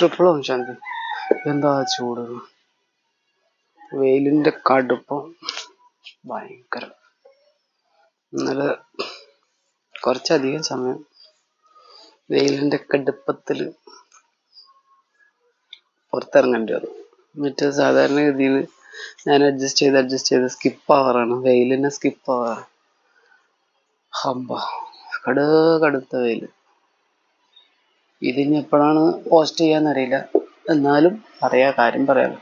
ട്രിപ്പിളും ശാന്തി എന്താ ചൂട്? വെയിലിന്റെ കടുപ്പം ഭയങ്കര. ഇന്നലെ കുറച്ചധികം സമയം വെയിലിന്റെ കടുപ്പത്തിൽ പുറത്തിറങ്ങേണ്ടി വന്നു. മറ്റേ സാധാരണഗതിയിൽ ഞാൻ അഡ്ജസ്റ്റ് ചെയ്ത് അഡ്ജസ്റ്റ് ചെയ്ത് സ്കിപ്പ് ആവാറാണ്. വെയിലിനെ സ്കിപ്പ് ആവാറാണ്. ഹമ്പ കട കടുത്ത വെയിൽ ഇതിനി എപ്പോഴാണ് പോസ്റ്റ് ചെയ്യാന്നറിയില്ല. എന്നാലും പറയാ കാര്യം പറയാം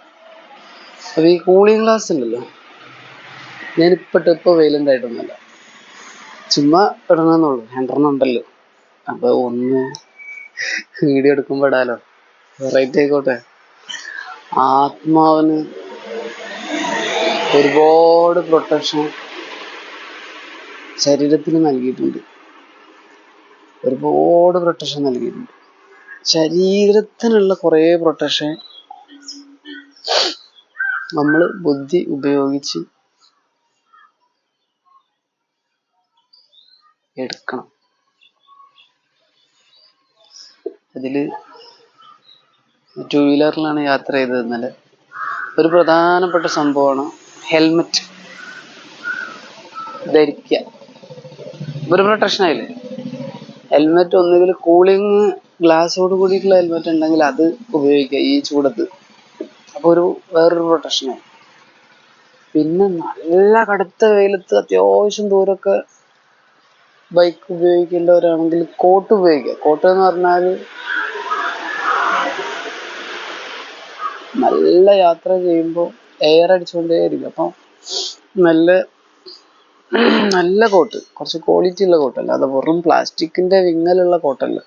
അപ്പൊ ഈ കൂളിംഗ് ഗ്ലാസ് ഉണ്ടല്ലോ ഞാനിപ്പോ ഇപ്പൊ വെയിലുണ്ടായിട്ടൊന്നുമല്ല ചുമ്മാ ഇടണമെന്നുള്ളൂ രണ്ടെണ്ണം ഉണ്ടല്ലോ. അപ്പൊ ഒന്ന് വീഡിയോ എടുക്കുമ്പോ ഇടാലോ. വെറൈറ്റി ആയിക്കോട്ടെ. ആത്മാവിന് ഒരുപാട് പ്രൊട്ടക്ഷൻ ശരീരത്തിന് നൽകിയിട്ടുണ്ട്. ഒരുപാട് പ്രൊട്ടക്ഷൻ നൽകിയിട്ടുണ്ട്. ശരീരത്തിനുള്ള കുറേ പ്രൊട്ടക്ഷൻ നമ്മൾ ബുദ്ധി ഉപയോഗിച്ച് എടുക്കണം. അതിൽ ടൂ വീലറിലാണ് യാത്ര ചെയ്തത് ഇന്നലെ. ഒരു പ്രധാനപ്പെട്ട സംഭവമാണ് ഹെൽമെറ്റ് ധരിക്കുക ഒരു പ്രൊട്ടക്ഷൻ ആയില്ലേ? ഹെൽമെറ്റ് ഒന്നുകിൽ കൂളിംഗ് ഗ്ലാസോട് കൂടിയിട്ടുള്ള ഹെൽമെറ്റ് ഉണ്ടെങ്കിൽ അത് ഉപയോഗിക്കുക ഈ ചൂടത്ത്. അപ്പോൾ ഒരു വേറൊരു പ്രൊട്ടക്ഷനായി പിന്നെ നല്ല കടുത്ത വെയിലത്ത് അത്യാവശ്യം ദൂരമൊക്കെ ബൈക്ക് ഉപയോഗിക്കേണ്ടവരാണെങ്കിൽ കോട്ട് ഉപയോഗിക്കുക. കോട്ട് എന്ന് പറഞ്ഞാൽ നല്ല യാത്ര ചെയ്യുമ്പോൾ എയർ അടിച്ചുകൊണ്ടേയിരിക്കും. അപ്പം നല്ല നല്ല കോട്ട് കുറച്ച് ക്വാളിറ്റി ഉള്ള കോട്ടല്ല അത് വെറും പ്ലാസ്റ്റിക്കിന്റെ വിങ്ങലുള്ള കോട്ടല്ല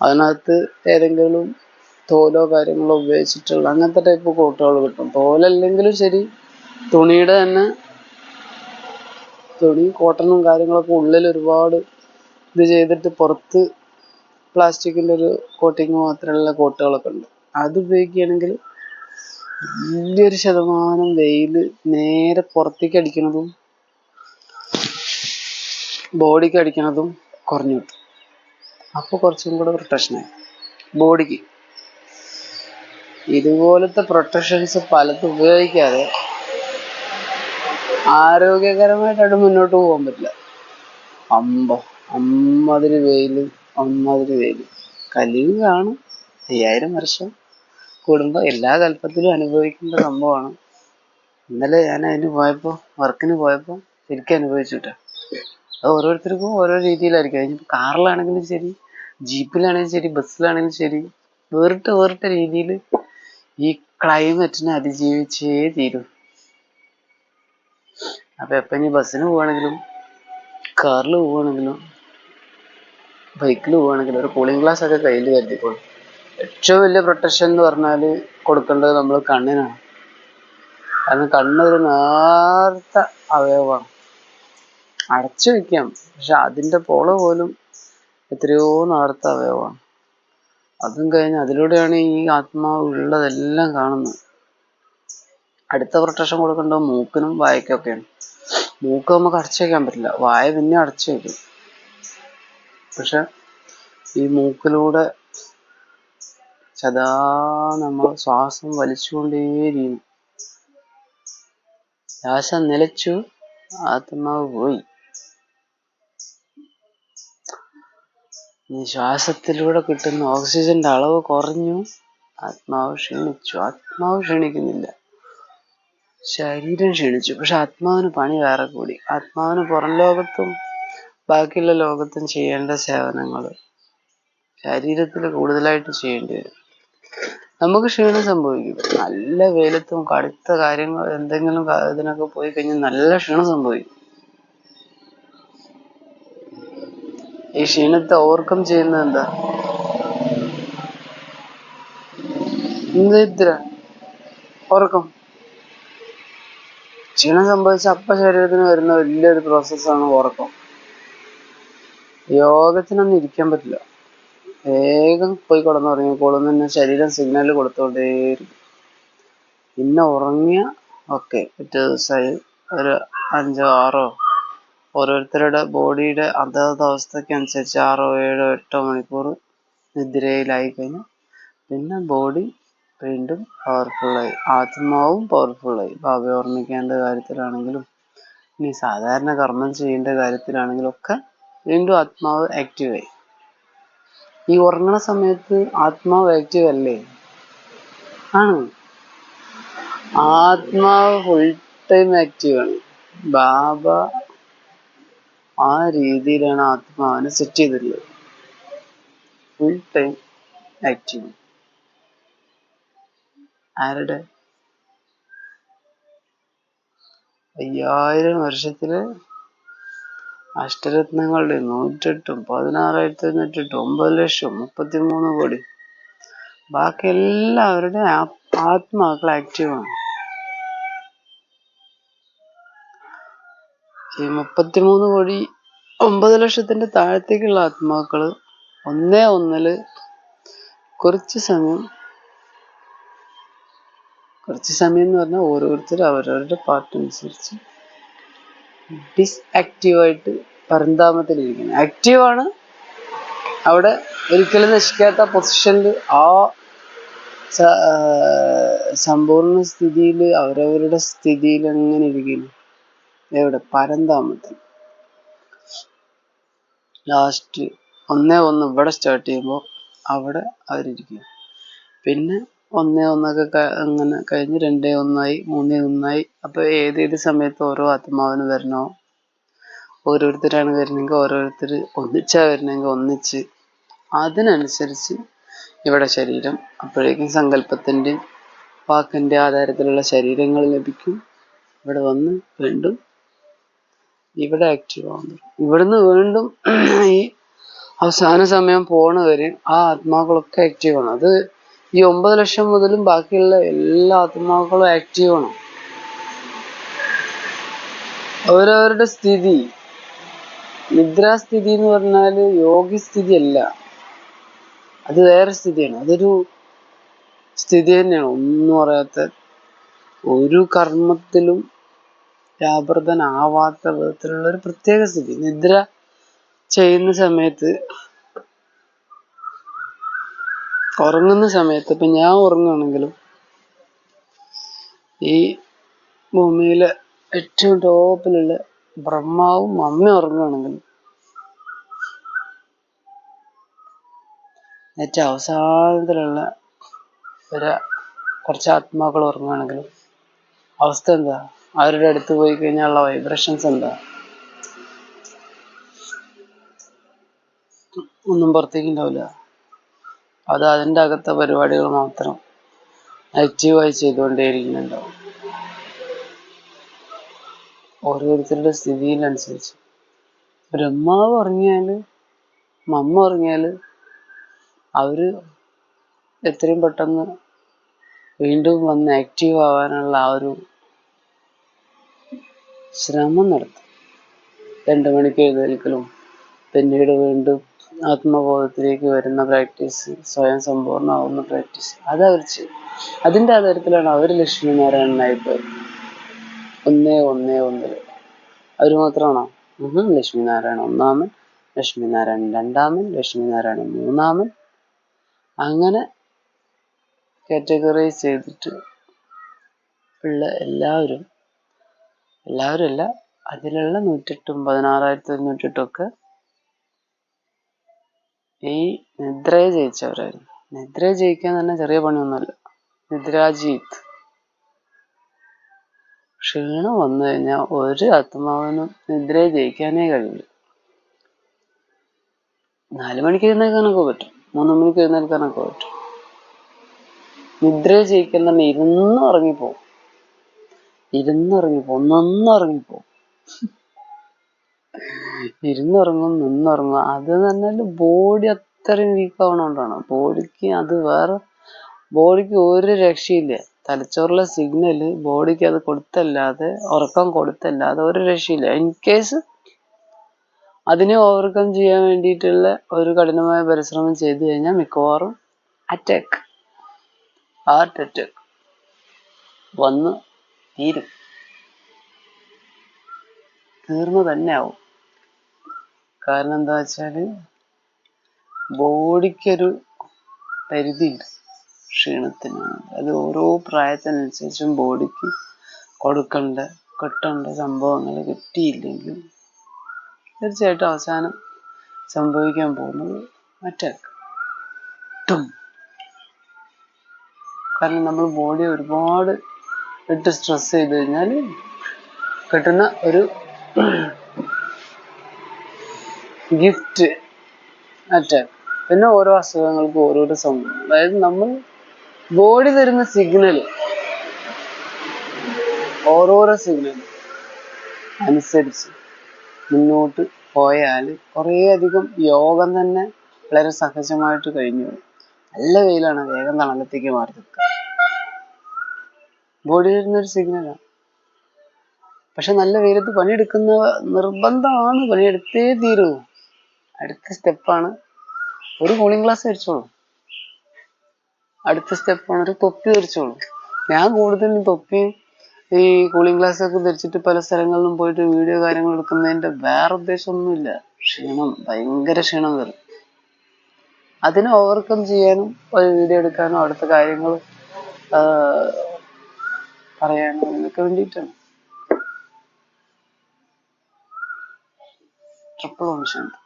അതിനകത്ത് ഏതെങ്കിലും തോലോ കാര്യങ്ങളോ ഉപയോഗിച്ചിട്ടുള്ള അങ്ങനത്തെ ടൈപ്പ് കോട്ടുകൾ കിട്ടും. തോലല്ലെങ്കിലും ശരി തുണിയുടെ തന്നെ തുണി കോട്ടണും കാര്യങ്ങളൊക്കെ ഉള്ളിൽ ഒരുപാട് ഇത് ചെയ്തിട്ട് പുറത്ത് പ്ലാസ്റ്റിക്കിന്റെ ഒരു കോട്ടിങ് മാത്രമുള്ള കോട്ടുകളൊക്കെ ഉണ്ട്. അത് ഉപയോഗിക്കുകയാണെങ്കിൽ വലിയൊരു ശതമാനം വെയിൽ നേരെ പുറത്തേക്ക് അടിക്കണതും ബോഡിക്ക് അടിക്കണതും കുറഞ്ഞു കിട്ടും. അപ്പോൾ കുറച്ചും കൂടെ പ്രൊട്ടക്ഷനായി ബോഡിക്ക് ഇതുപോലത്തെ പ്രൊട്ടക്ഷൻസ് പലതും ഉപയോഗിക്കാതെ ആരോഗ്യകരമായിട്ട് മുന്നോട്ട് പോകാൻ പറ്റില്ല. അമ്പ അമ്മാതിരി വെയിൽ അമ്മാതിരി വെയിൽ. കലിവ് കാണും. അയ്യായിരം വർഷം കൂടുമ്പോൾ എല്ലാ കല്പത്തിലും അനുഭവിക്കേണ്ട സംഭവമാണ്. ഇന്നലെ ഞാൻ അതിന് പോയപ്പോൾ വർക്കിന് പോയപ്പോൾ ശരിക്കും അനുഭവിച്ചു കിട്ടാം ഓരോരുത്തർക്കും ഓരോ രീതിയിലായിരിക്കും. അതിന് കാറിലാണെങ്കിലും ശരി ജീപ്പിലാണെങ്കിലും ശരി ബസ്സിലാണെങ്കിലും ശരി വേറിട്ട വേറിട്ട രീതിയിൽ ഈ ക്ലൈമറ്റിനെ അതിജീവിച്ചേ തീരും. അപ്പൊ എപ്പം ഇനി ബസ്സിന് പോവാണെങ്കിലും കാറിൽ പോവാണെങ്കിലും ബൈക്കിൽ പോവാണെങ്കിലും ഒരു കൂളിംഗ് ഗ്ലാസ് ഒക്കെ കയ്യിൽ കരുതിക്കോളും. ഏറ്റവും വലിയ പ്രൊട്ടക്ഷൻ എന്ന് പറഞ്ഞാൽ കൊടുക്കേണ്ടത് നമ്മൾ കണ്ണിനാണ്. കാരണം കണ്ണൊരു നേർത്ത അവയവമാണ്. അടച്ചു വെക്കാം. പക്ഷെ അതിന്റെ പോള പോലും എത്രയോ നേർത്ത അവയവമാണ്. അതും കഴിഞ്ഞ് അതിലൂടെയാണ് ഈ ആത്മാവ് ഉള്ളതെല്ലാം കാണുന്നത്. അടുത്ത പ്രൊട്ടക്ഷൻ കൊടുക്കേണ്ടത് മൂക്കിനും വായക്കൊക്കെയാണ്. മൂക്ക് നമുക്ക് അടച്ചു വെക്കാൻ പറ്റില്ല. വായ പിന്നെ അടച്ചു വെക്കും. പക്ഷെ ഈ മൂക്കിലൂടെ സദാ നമ്മൾ ശ്വാസം വലിച്ചുകൊണ്ടേയിരിക്കും ശ്വാസം നിലച്ചു ആത്മാവ് പോയി. ശ്വാസത്തിലൂടെ കിട്ടുന്ന ഓക്സിജന്റെ അളവ് കുറഞ്ഞു. ആത്മാവ് ക്ഷീണിച്ചു. ആത്മാവ് ക്ഷീണിക്കുന്നില്ല. ശരീരം ക്ഷീണിച്ചു. പക്ഷെ ആത്മാവിന് പണി വേറെ കൂടി. ആത്മാവിന് പുറം ലോകത്തും ബാക്കിയുള്ള ലോകത്തും ചെയ്യേണ്ട സേവനങ്ങൾ ശരീരത്തിൽ കൂടുതലായിട്ട് ചെയ്യേണ്ടി വരും. നമുക്ക് ക്ഷീണം സംഭവിക്കും. നല്ല വെയിലത്തും കടുത്ത കാര്യങ്ങൾ എന്തെങ്കിലും ഇതിനൊക്കെ പോയി കഴിഞ്ഞാൽ നല്ല ക്ഷീണം സംഭവിക്കും. ഈ ക്ഷീണത്തെ ഓവർകം ചെയ്യുന്നത് എന്താ? നിദ്ര ഉറക്കം ക്ഷീണം സംഭവിച്ച അപ്പ ശരീരത്തിന് വരുന്ന വലിയൊരു പ്രോസസ്സാണ് ഉറക്കം യോഗത്തിനൊന്നും ഇരിക്കാൻ പറ്റില്ല. വേഗം പോയി കിടന്നുറങ്ങിക്കോളും. തന്നെ ശരീരം സിഗ്നൽ കൊടുത്തോണ്ടേയിരിക്കും. പിന്നെ ഉറങ്ങിയ ഓക്കെ പിറ്റേ ദിവസമായി ഒരു അഞ്ചോ ആറോ ഓരോരുത്തരുടെ ബോഡിയുടെ അതത് അവസ്ഥയ്ക്ക് അനുസരിച്ച് ആറോ ഏഴോ എട്ടോ മണിക്കൂർ നിദ്രയിലായി കഴിഞ്ഞാൽ പിന്നെ ബോഡി വീണ്ടും പവർഫുള്ളായി. ആത്മാവും പവർഫുള്ളായി. ഭാവി ഓർമ്മിക്കേണ്ട കാര്യത്തിലാണെങ്കിലും ഇനി സാധാരണ കർമ്മം ചെയ്യേണ്ട കാര്യത്തിലാണെങ്കിലും ഒക്കെ വീണ്ടും ആത്മാവ് ആക്റ്റീവായി. ഈ ഉറങ്ങണ സമയത്ത് ആത്മാവ് ആക്റ്റീവ് അല്ലേ ആണ്. ആത്മാവ് ഫുൾ ടൈം ആക്റ്റീവ് ആണ്. ബാബ ആ രീതിയിലാണ് ആത്മാവിനെ സെറ്റ് ചെയ്തിട്ടുള്ളത്. ഫുൾ ടൈം ആക്റ്റീവ് ആരുടെ? അയ്യായിരം വർഷത്തിൽ അഷ്ടരത്നങ്ങളുടെ നൂറ്റെട്ടും പതിനാറായിരത്തി അഞ്ഞൂറ്റെട്ടും ഒമ്പത് ലക്ഷം മുപ്പത്തിമൂന്ന് കോടി. ബാക്കി എല്ലാവരുടെയും ആത്മാക്കൾ ആക്റ്റീവാണ് ഈ മുപ്പത്തിമൂന്ന് കോടി ഒമ്പത് ലക്ഷത്തിന്റെ താഴത്തേക്കുള്ള ആത്മാക്കൾ ഒന്നേ ഒന്നിൽ കുറച്ച് സമയം കുറച്ച് സമയം എന്ന് പറഞ്ഞാൽ ഓരോരുത്തർ അവരവരുടെ പാർട്ട് അനുസരിച്ച് ഡിസ്ആക്റ്റീവായിട്ട് പരന്താമത്തിലിരിക്കുന്നത് ആക്റ്റീവാണ് അവിടെ ഒരിക്കലും നശിക്കാത്ത പൊസിഷനിൽ ആ സമ്പൂർണ സ്ഥിതിയിൽ അവരവരുടെ സ്ഥിതിയിൽ എങ്ങനെ ഇരിക്കുന്നു. എവിടെ? പരന്താമത്തിൽ ലാസ്റ്റ് ഒന്നേ ഒന്ന് ഇവിടെ സ്റ്റാർട്ട് ചെയ്യുമ്പോൾ അവിടെ അവരിരിക്കും. പിന്നെ ഒന്നേ ഒന്നൊക്കെ അങ്ങനെ കഴിഞ്ഞ് രണ്ടേ ഒന്നായി മൂന്നേ ഒന്നായി. അപ്പോൾ ഏതേത് സമയത്ത് ഓരോ ആത്മാവിന് വരണോ? ഓരോരുത്തരാണ് വരുന്നെങ്കിൽ ഓരോരുത്തർ ഒന്നിച്ചാ വരുന്നെങ്കിൽ ഒന്നിച്ച്. അതിനനുസരിച്ച് ഇവിടെ ശരീരം അപ്പോഴേക്കും സങ്കല്പത്തിന്റെയും വാക്കിന്റെ ആധാരത്തിലുള്ള ശരീരങ്ങൾ ലഭിക്കും. ഇവിടെ വന്ന് വീണ്ടും ഇവിടെ ആക്റ്റീവ് ആവുന്നു. ഇവിടുന്ന് വീണ്ടും ഈ അവസാന സമയം പോണ വരെ ആ ആത്മാക്കളൊക്കെ ആക്റ്റീവ് ആണ്. അത് ഈ ഒമ്പത് ലക്ഷം മുതലും ബാക്കിയുള്ള എല്ലാ ആത്മാക്കളും ആക്റ്റീവ് ആണ്. അവരവരുടെ സ്ഥിതി. നിദ്രാസ്ഥിതി എന്ന് പറഞ്ഞാൽ യോഗി സ്ഥിതി അല്ല. അത് വേറെ സ്ഥിതിയാണ്. അതൊരു സ്ഥിതി തന്നെയാണ്. ഒന്നും അറിയാത്ത ഒരു കർമ്മത്തിലും വ്യാപൃതനാവാത്ത വിധത്തിലുള്ള ഒരു പ്രത്യേക സ്ഥിതി. നിദ്ര ചെയ്യുന്ന സമയത്ത് ഉറങ്ങുന്ന സമയത്ത് ഇപ്പൊ ഞാൻ ഉറങ്ങുകയാണെങ്കിലും ഈ ഭൂമിയിലെ ഏറ്റവും ടോപ്പിലുള്ള ബ്രഹ്മാവും അമ്മ ഉറങ്ങുകയാണെങ്കിലും ഏറ്റവും അവസാനത്തിലുള്ള ഒരു കുറച്ച് ആത്മാക്കൾ ഉറങ്ങുകയാണെങ്കിലും അവസ്ഥ എന്താ? അവരുടെ അടുത്ത് പോയി കഴിഞ്ഞാൽ ഉള്ള വൈബ്രേഷൻസ് എന്താ? ഒന്നും പുറത്തേക്ക് ഉണ്ടാവില്ല. അത് അതിന്റെ അകത്തെ പരിപാടികൾ മാത്രം ആക്റ്റീവായി ചെയ്തുകൊണ്ടേയിരിക്കുന്നുണ്ടാവും ഓരോരുത്തരുടെ സ്ഥിതിയിലനുസരിച്ച് ബ്രഹ്മാവ് ഉറങ്ങിയാൽ മമ്മ ഉറങ്ങിയാൽ അവർ എത്രയും പെട്ടെന്ന് വീണ്ടും വന്ന് ആക്റ്റീവ് ആവാനുള്ള ആ ഒരു ശ്രമം നടത്തും. രണ്ട് മണിക്ക് എഴുന്നേൽക്കലും പിന്നീട് വീണ്ടും ആത്മബോധത്തിലേക്ക് വരുന്ന പ്രാക്ടീസ് സ്വയം സമ്പൂർണമാവുന്ന പ്രാക്ടീസ് അത് അവർ ചെയ്യും. അതിന്റെ ആധാരത്തിലാണ് അവർ ലക്ഷ്മി നാരായണനായി പോയത്. ഒന്നേ ഒന്നേ ഒന്നിൽ അവർ മാത്രമാണോ? ഉം ലക്ഷ്മി നാരായണൻ ഒന്നാമൻ ലക്ഷ്മി നാരായണൻ രണ്ടാമൻ ലക്ഷ്മി നാരായണൻ മൂന്നാമൻ. അങ്ങനെ കാറ്റഗറൈസ് ചെയ്തിട്ട് ഉള്ള എല്ലാവരും എല്ലാവരും അല്ല. അതിലുള്ള നൂറ്റെട്ടും പതിനാറായിരത്തി അഞ്ഞൂറ്റെട്ടും ഒക്കെ ഈ നിദ്രയെ ജയിച്ചവരായിരുന്നു. നിദ്രയെ ജയിക്കാൻ തന്നെ ചെറിയ പണിയൊന്നുമല്ല. നിദ്രാജീത് ക്ഷീണം വന്നു കഴിഞ്ഞാൽ ഒരു ആത്മാവിനും നിദ്രയെ ജയിക്കാനേ കഴിയില്ല. നാല് മണിക്ക് എഴുന്നേൽക്കാനൊക്കെ പറ്റും. മൂന്ന് മണിക്ക് എഴുന്നേൽക്കാനൊക്കെ പറ്റും. നിദ്രയെ ജയിക്കാൻ തന്നെ ഇരുന്ന് ഉറങ്ങിപ്പോവും ഇരുന്നുറങ്ങിപ്പോ നിന്നിറങ്ങിപ്പോ. ഇരുന്നിറങ്ങും നിന്നിറങ്ങും. അത് തന്നെ ബോഡി അത്രയും വീക്ക് ആവണോണ്ടാണ്. ബോഡിക്ക് അത് വേറെ ബോഡിക്ക് ഒരു രക്ഷയില്ല. തലച്ചോറിലെ സിഗ്നൽ ബോഡിക്ക് അത് കൊടുത്തല്ലാതെ ഉറക്കം കൊടുത്തല്ലാതെ ഒരു രക്ഷയില്ല. ഇൻ കേസ് അതിനെ ഓവർകം ചെയ്യാൻ വേണ്ടിയിട്ടുള്ള ഒരു കഠിനമായ പരിശ്രമം ചെയ്തു കഴിഞ്ഞാൽ മിക്കവാറും അറ്റാക്ക് ഹാർട്ട് അറ്റാക്ക് വന്ന് തീരും. തീർന്നു തന്നെ ആവും. കാരണം എന്താ വെച്ചാൽ ബോഡിക്കൊരു പരിധിയുണ്ട് ക്ഷീണത്തിന് അത് ഓരോ പ്രായത്തിനനുസരിച്ചും ബോഡിക്ക് കൊടുക്കേണ്ട കിട്ടേണ്ട സംഭവങ്ങൾ കിട്ടിയില്ലെങ്കിൽ തീർച്ചയായിട്ടും അവസാനം സംഭവിക്കാൻ പോകുന്നത് അറ്റാക്ക് ടും കാരണം നമ്മൾ ബോഡി ഒരുപാട് ഇട്ട് സ്ട്രെസ് ചെയ്ത് കഴിഞ്ഞാൽ കിട്ടുന്ന ഒരു ഗിഫ്റ്റ് അറ്റാക്ക് പിന്നെ ഓരോ അസുഖങ്ങൾക്ക് ഓരോരോ സംഭവം അതായത് നമ്മൾ ബോഡി തരുന്ന സിഗ്നൽ ഓരോരോ സിഗ്നൽ അനുസരിച്ച് മുന്നോട്ട് പോയാൽ കുറേയധികം യോഗം തന്നെ വളരെ സഹജമായിട്ട് കഴിഞ്ഞു. നല്ല വെയിലാണ് വേഗം തണലത്തേക്ക് മാറി നിൽക്കുക. ബോഡി തരുന്ന ഒരു സിഗ്നലാണ് പക്ഷെ നല്ല വെയിലത്ത് പണിയെടുക്കുന്ന നിർബന്ധമാണ് പണിയെടുത്തേ തീരൂ. അടുത്ത സ്റ്റെപ്പാണ് ഒരു കൂളിംഗ് ഗ്ലാസ് ധരിച്ചോളൂ അടുത്ത സ്റ്റെപ്പാണ് ഒരു തൊപ്പി ധരിച്ചോളൂ. ഞാൻ കൂടുതലും തൊപ്പിയും ഈ കൂളിംഗ് ഗ്ലാസ് ഒക്കെ ധരിച്ചിട്ട് പല സ്ഥലങ്ങളിലും പോയിട്ട് വീഡിയോ കാര്യങ്ങൾ എടുക്കുന്നതിന്റെ വേറെ ഉദ്ദേശമൊന്നുമില്ല. ക്ഷീണം ഭയങ്കര ക്ഷീണം വരും. അതിനെ ഓവർകം ചെയ്യാനും ഒരു വീഡിയോ എടുക്കാനും അവിടുത്തെ കാര്യങ്ങൾ പറയാനും അതിനൊക്കെ വേണ്ടിയിട്ടാണ്. ട്രിപ്പിൾ ശാന്തി